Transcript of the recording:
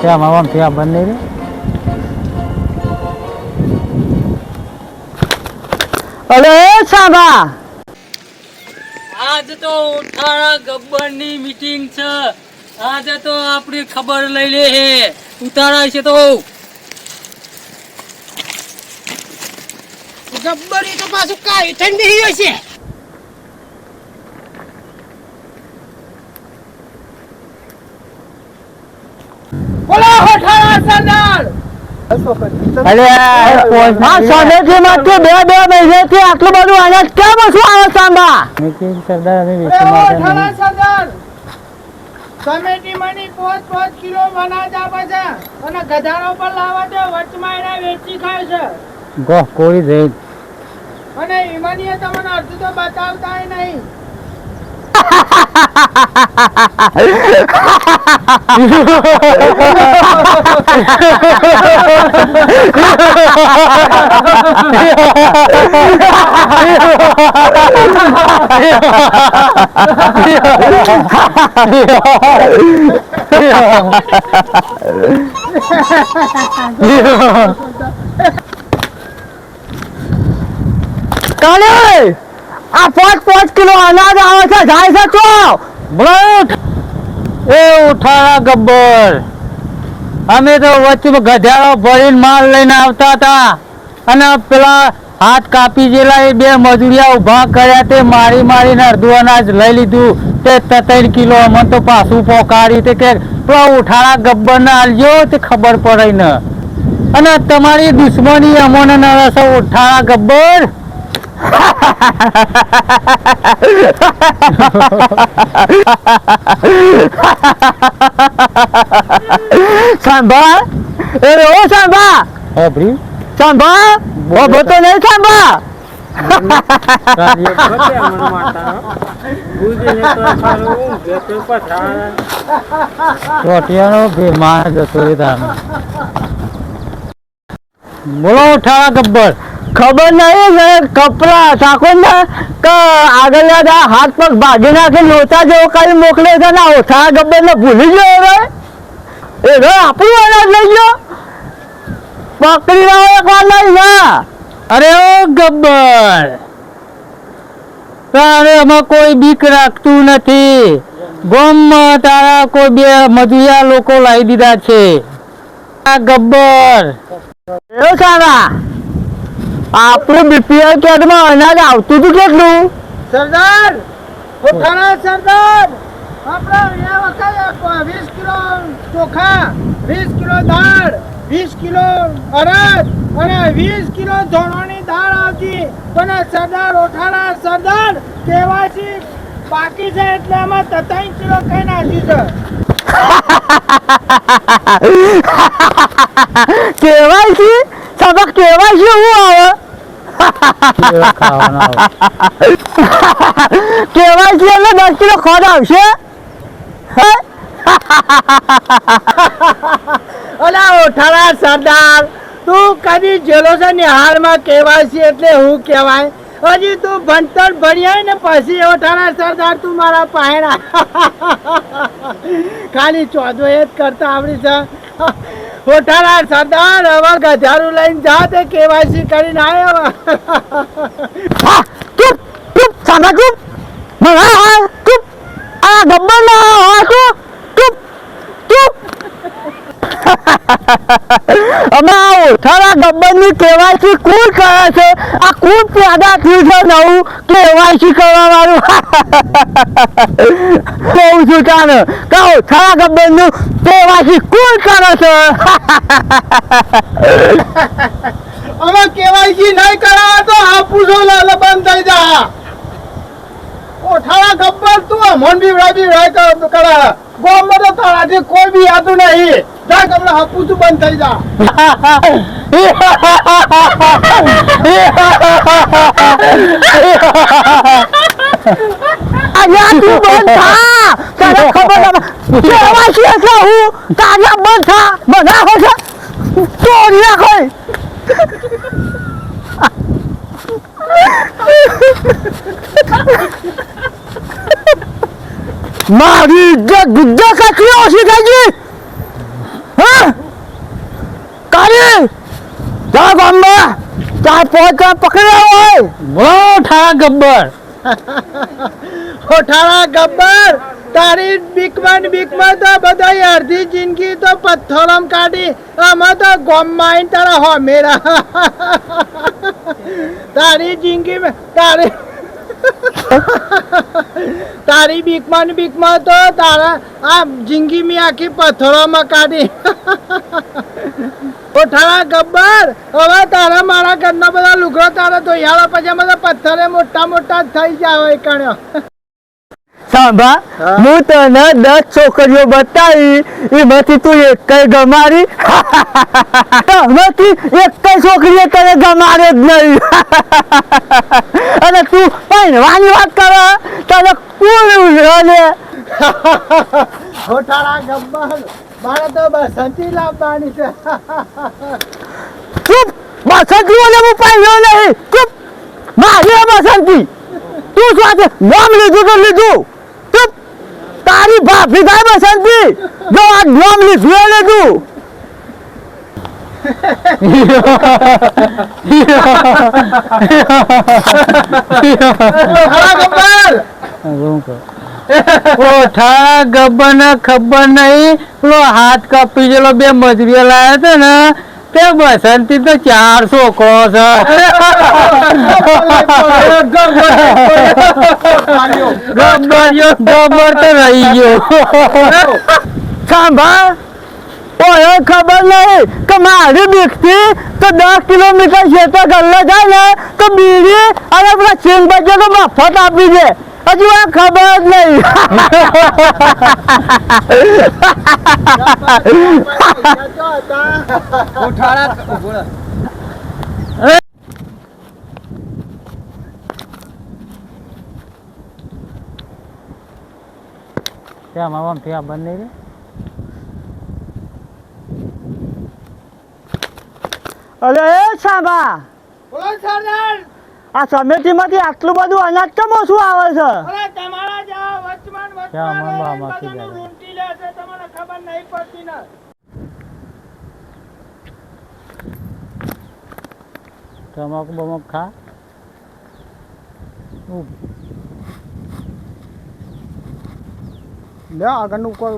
ત્યાં મામા ત્યાં બંને રે. અરે સાબા આજ તો ઉઠાણા ગબ્બરની મીટિંગ છે. આજે તો આપણી ખબર લઈ લે હે. ઉતારા છે તો. ગબ્બરી તો પાછું કાંઈ ઠંડી હોય છે બોલો હોઠાળા સરદાર અરે આ સોનેથી માંથી બે બે મહિનેથી આટલું બધું અનાજ કેમ ઓછું આવે સાંભા સરદાર અમે એ હોઠાળા સરદાર કમિટી મની પાંચ પાંચ કિલો અનાજ આપે છે અને ગધાડો પર લાવે છે વચમાં એને વેચી ખાય છે ગોહ કોરી જઈ અને ઈમાનીએ તમને અડધું તો બતાવતા નહીં. કાલે આ પાંચ પાંચ કિલો અનાજ આવે છે, જાય છે તો. બ્લડ એ ઉઠાડા ગબ્બર. અમે તો વચ્ચે ગધેડો ભરીને માલ લઈને આવતા હતા. અને પેલા હાથ કાપી ગયેલા એ બે મજૂરિયા ઊભા કર્યા તે મારી મારીને અડધું અનાજ લઈ લીધું. તે ત્રણ કિલો અમને તો પાછું પોકારી તે કે પેલા ઉઠાડા ગબ્બર ને આલજો તે ખબર પડે ને અને તમારી દુશ્મની અમોને નરસ ઉઠાણા ગબ્બર. સાંભા એ ઓ સાંભા અભરી સાંભા ઓ તો નહીં સાંભા બોલો ઠાળા ગબ્બર. ખબર નહીં કપડા ઠાકોર ને કે આગળ હાથ પગ ભાગી નાખે લોચા જેવો કરી મોકલે છે ને ઓછા ગબ્બર ને ભૂલી ગયો હવે? એ હવે આપણું અનાજ લઈ ગયો પકડી લાવો એક વાર લઈ ના અરે ઓ ગબ્બર. તારે એમાં કોઈ બીક રાખતું નથી. ગોમમાં તારા કોઈ બે મજૂરિયા લોકો લાવી દીધા છે. આ ગબ્બર. એવું સારા આપણું બીપીએલ કાર્ડમાં અનાજ આવતું હતું કેટલું? સરદાર હોઠાળા સરદાર. આપણે વખતે વીસ કિલો ચોખા વીસ કિલો દાળ વીસ કિલો અડદ અને વીસ કિલો ધોળાની દાળ આવતી. પણ સરદાર ઓઠાણા સરદાર કેવાસી બાકી છે એટલે એમાં ત્રણ કિલો કઈ નાખી છે? કેવાય છે સબક જેવું આવે? કેવા છે એટલે દસ કિલો ખોટ આવશે? ઓલા ઓઠાળા સરદાર તું કદી જેલો છે નિહાળમાં કેવાયસી એટલે હું કહેવાય? હજી તું ભણતર ભણ્યા ને પછી ઓઠાળા સરદાર તું મારા પાયણા. ખાલી ચોદો એ જ કરતા આવડી છે. ઓઠાળા સરદાર હવે ગધારું લઈને જા તે કેવાયસી કરીને આવ્યો હા, ચૂપ ચૂપ સાંભળ ચૂપ. મને હા ચૂપ. આ ગબ્બર ના હા ચૂપ ચૂપ ચૂપ. અમે આ ગબ્બરની કેવાયસી કોણ કરે છે? આ કોણ પેદા થયું છે નવું? કેવાયસી કરવા વાળું કહું છું તાને કે ઓઠારા ગબ્બરનું કેવાયસી કોણ કરે છે? હવે કેવાયસી નહીં કરાવે તો હાપુસો લાલ બંધ થઈ જા. ઓઠાળા ગબ્બર, તું અમોન બી બી રાય કરા ગોમમાં તો તારાથી કોઈ બી આતું નહીં. જા કમલા હાપુસું બંધ થઈ જા અહીંયા તું બંધ થા તને ખબર ના કેવાયસી એટલે હું તાજા બંધ થા બધા છે તોડી નાખો મારી ઇજ્જત ગુજ્જા કાચી ઓછી થઈ ગઈ હા ચાર પાંચ હોય. ગબ્બર. કોઠારા ગબ્બર તારી બીકમાં બીકમાં તો બધા અડધી જિંદગી તો પથ્થરમ કાઢી આમાં તો ગોમમાં તારા હોમેરા તારી જિંદગી તારી તારી બીકમાં બીકમાં તો તારા આ જિંદગી મેં આખી પથ્થરોમાં કાઢી. કોઠારા ગબ્બર હવે તારા મારા ઘરના બધા લુગડો તારા ધોયાળા પછી બધા પથ્થરે મોટા મોટા થઈ જાય કણ્યો. સાંભા હું. તને દસ છોકરીઓ બતાવી એમાંથી તું એક ગમારી. એમાંથી એક છોકરીએ તને ગમારે જ નહીં. અને તું પહેરવાની વાત કરે? તને કોણ અને ખોટાળા ગબ્બર મારે તો બસંતી લાવવાની છે. ચૂપ! બસંતીઓને હું પહેર્યો નહીં. ચૂપ! મારી બસંતી તું શું આજે નામ લીધું તો લીધું. તારી ભાભી થાય બસંતી જો? આ નામ લીધું એ લીધું ખોટાળા ગબ્બર ઓઠા ને ખબર નહીં. પેલો હાથ કાપી ગયેલો બે મજૂરીઓ લાવ્યો હતા ને. તે બસંતી તો છે તો રહી ખબર નહીં કે મારી બીકથી તો દસ કિલોમીટર ખેતર ગલ્લે જાય તો બીડી અને પેલા ચીન બચે તો મફત આપી દે. હજુ આ ખબર જ નહીં. ત્યાં મામા અરે એ સાંભા. બોલો સરદાર. આ સમિતિમાંથી આટલું બધું અનાજ કેમ ઓછું આવે છે? અરે તમારા લે છે તમને ખબર નહીં પડતી ને. તમાકુ બમક ખા. લે આગળનું કોઈ